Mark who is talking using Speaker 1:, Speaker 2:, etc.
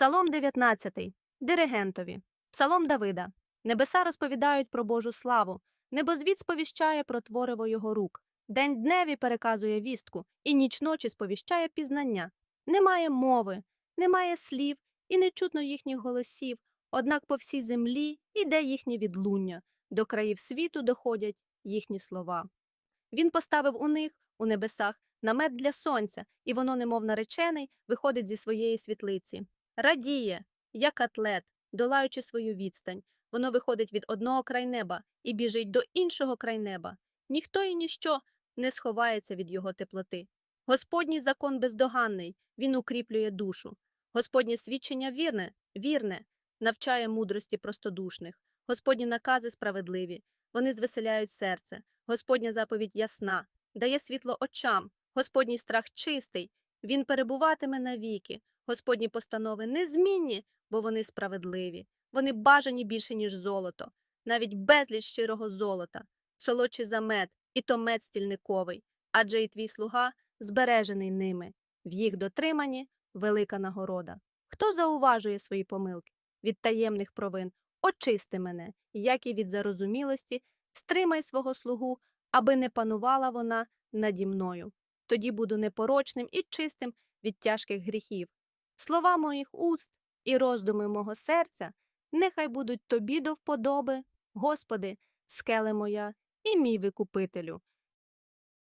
Speaker 1: Псалом 19. Диригентові. Псалом Давида. Небеса розповідають про Божу славу. Небозвід сповіщає про твориво його рук. День дневі переказує вістку, і ніч ночі сповіщає пізнання. Немає мови, немає слів, і не чутно їхніх голосів. Однак по всій землі іде їхнє відлуння, до країв світу доходять їхні слова. Він поставив у них, у небесах, намет для сонця, і воно, немов наречений, виходить зі своєї світлиці. Радіє, як атлет, долаючи свою відстань. Воно виходить від одного край неба і біжить до іншого край неба. Ніхто і ніщо не сховається від його теплоти. Господній закон бездоганний, він укріплює душу. Господнє свідчення вірне, вірне, навчає мудрості простодушних. Господні накази справедливі, вони звеселяють серце. Господня заповідь ясна, дає світло очам. Господній страх чистий, він перебуватиме навіки. Господні постанови незмінні, бо вони справедливі. Вони бажані більше, ніж золото, навіть безліч щирого золота, солодший за мед, і то мед стільниковий, адже і твій слуга збережений ними. В їх дотриманні велика нагорода. Хто зауважує свої помилки від таємних провин, очисти мене, як і від зарозумілості, стримай свого слугу, аби не панувала вона наді мною. Тоді буду непорочним і чистим від тяжких гріхів. Слова моїх уст і роздуми мого серця нехай будуть тобі до вподоби, Господи, скеле моя і мій викупителю.